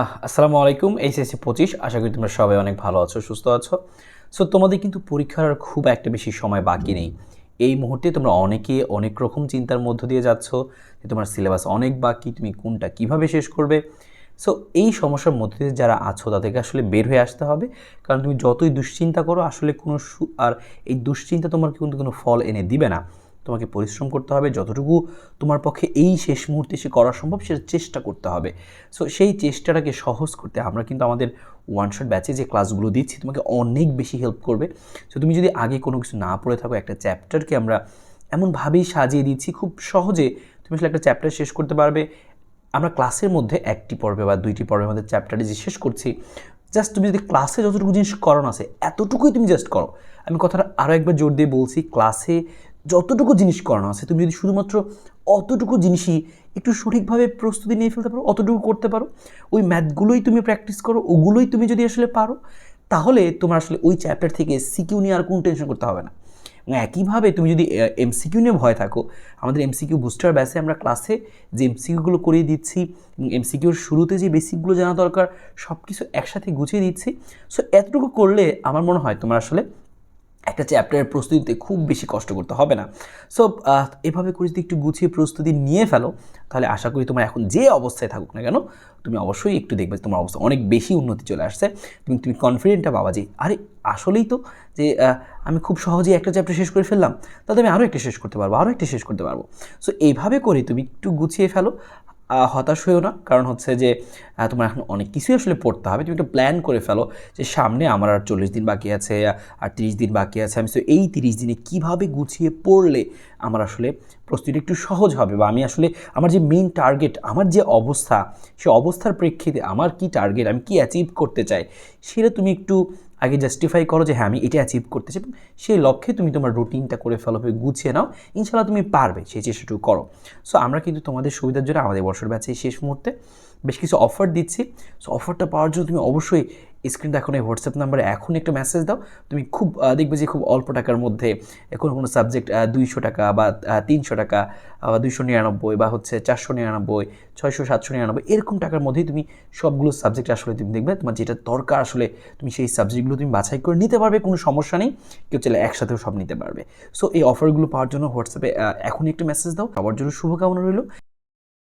আসসালামু আলাইকুম, এইচএসসি পঁচিশ। আশা করি তোমরা সবাই অনেক ভালো আছো, সুস্থ আছো। সো তোমাদের কিন্তু পরীক্ষার আর খুব একটা বেশি সময় বাকি নেই। এই মুহূর্তে তোমরা অনেকে অনেক রকম চিন্তার মধ্য দিয়ে যাচ্ছ যে তোমার সিলেবাস অনেক বাকি, তুমি কোনটা কীভাবে শেষ করবে? সো এই সমস্যার মধ্যে দিয়ে যারা আছো, তাদেরকে আসলে বের হয়ে আসতে হবে। কারণ তুমি যতই দুশ্চিন্তা করো, আসলে কোনো আর এই দুশ্চিন্তা তোমার কিন্তু কোনো ফল এনে দিবে না। তোমাকে পরিশ্রম করতে হবে, যতটুকু তোমার পক্ষে এই শেষ মুহূর্তে সে করা সম্ভব সেটা চেষ্টা করতে হবে। সো সেই চেষ্টাটাকে সহজ করতে আমরা কিন্তু আমাদের ওয়ান শট ব্যাচে যে ক্লাসগুলো দিচ্ছি, তোমাকে অনেক বেশি হেল্প করবে। সো তুমি যদি আগে কোনো কিছু না পড়ে থাকো, একটা চ্যাপ্টারকে আমরা এমনভাবেই সাজিয়ে দিচ্ছি, খুব সহজে তুমি আসলে একটা চ্যাপ্টার শেষ করতে পারবে। আমরা ক্লাসের মধ্যে একটি পর্বে বা দুইটি পর্বের মধ্যে চ্যাপ্টারে যে শেষ করছি জাস্ট তুমি যদি ক্লাসে যতটুকু জিনিস করানো আছে, এতটুকুই তুমি জাস্ট করো। আমি কথাটা আরও একবার জোর দিয়ে বলছি ক্লাসে যতটুকু জিনিস করানো আছে, তুমি যদি শুধুমাত্র অতটুকু জিনিসই একটু সঠিকভাবে প্রস্তুতি নিয়ে ফেলতে পারো, অতটুকু করতে পারো, ওই ম্যাথগুলোই তুমি প্র্যাকটিস করো, ওগুলোই তুমি যদি আসলে পারো, তাহলে তোমার আসলে ওই চ্যাপ্টার থেকে সিকিউ নিয়ে আর কোনো টেনশন করতে হবে না। একইভাবে তুমি যদি এমসিকিউ নিয়ে ভয় থাকো, আমাদের এমসিকিউ বুস্টার ব্যাসে আমরা ক্লাসে যে এমসিকিউগুলো করিয়ে দিচ্ছি এমসিকিউর শুরুতে যে বেসিকগুলো জানা দরকার সব কিছু একসাথে গুছিয়ে দিচ্ছি। সো এতটুকু করলে আমার মনে হয় তোমার আসলে একটা চ্যাপ্টারের প্রস্তুতিতে খুব বেশি কষ্ট করতে হবে না। সো এভাবে করে যদি একটু গুছিয়ে প্রস্তুতি নিয়ে ফেলো, তাহলে আশা করি তোমার এখন যে অবস্থায় থাকুক না কেন, তুমি অবশ্যই একটু দেখবে তোমার অবস্থা অনেক বেশি উন্নতি চলে আসছে। তুমি তুমি কনফিডেন্টটা পাবা যে, আরে, আসলেই তো যে আমি খুব সহজেই একটা চ্যাপ্টার শেষ করে ফেললাম তাহলে আমি আরও একটা শেষ করতে পারব আরও একটা শেষ করতে পারব। সো এইভাবে করে তুমি একটু গুছিয়ে ফেলো হতাশ হয়েও না। কারণ হচ্ছে যে তোমার এখন অনেক কিছুই আসলে পড়তে হবে। তুমি একটা প্ল্যান করে ফেলো যে, সামনে আমার আর চল্লিশ দিন বাকি আছে, আর তিরিশ দিন বাকি আছে। আমি তো এই তিরিশ দিনে কীভাবে গুছিয়ে পড়লে আমার আসলে প্রস্তুতি একটু সহজ হবে বা আমি আসলে আমার যে মেইন টার্গেট আমার যে অবস্থা, সে অবস্থার প্রেক্ষিতে আমার কি টার্গেট আমি কি অ্যাচিভ করতে চাই, সেটা তুমি একটু আগে জাস্টিফাই করো যে হ্যাঁ আমি এটা অ্যাচিভ করতে চাই সেই লক্ষ্যে তুমি তোমার রুটিনটা করে ফেলো গুছিয়ে নাও ইনশাল্লাহ তুমি পারবে সেই চেষ্টাটুকু করো। সো আমরা কিন্তু তোমাদের সুবিধার জন্য আমাদের বছর ব্যাচে শেষ মুহূর্তে, বেশ কিছু অফার দিচ্ছি। সো অফারটা পাওয়ার জন্য তুমি অবশ্যই স্ক্রিন এখন এই হোয়াটসঅ্যাপ নাম্বারে এখন একটা মেসেজ দাও। তুমি খুব দেখবে যে খুব অল্প টাকার মধ্যে কোনো কোনো সাবজেক্ট দুইশো টাকা বা তিনশো টাকা বা দুইশো নিরানব্বই বা হচ্ছে চারশো নিরানব্বই, ছয়শো, সাতশো নিরানব্বই, এরকম টাকার মধ্যেই তুমি সবগুলো সাবজেক্ট আসলে তুমি দেখবে। তোমার যেটা দরকার আসলে তুমি সেই সাবজেক্টগুলো তুমি বাছাই করে নিতে পারবে, কোনো সমস্যা নেই। কেউ চাইলে একসাথেও সব নিতে পারবে। সো এই অফারগুলো পাওয়ার জন্য হোয়াটসঅ্যাপে এখনই একটা মেসেজ দাও। সবার জন্য শুভকামনা রইল।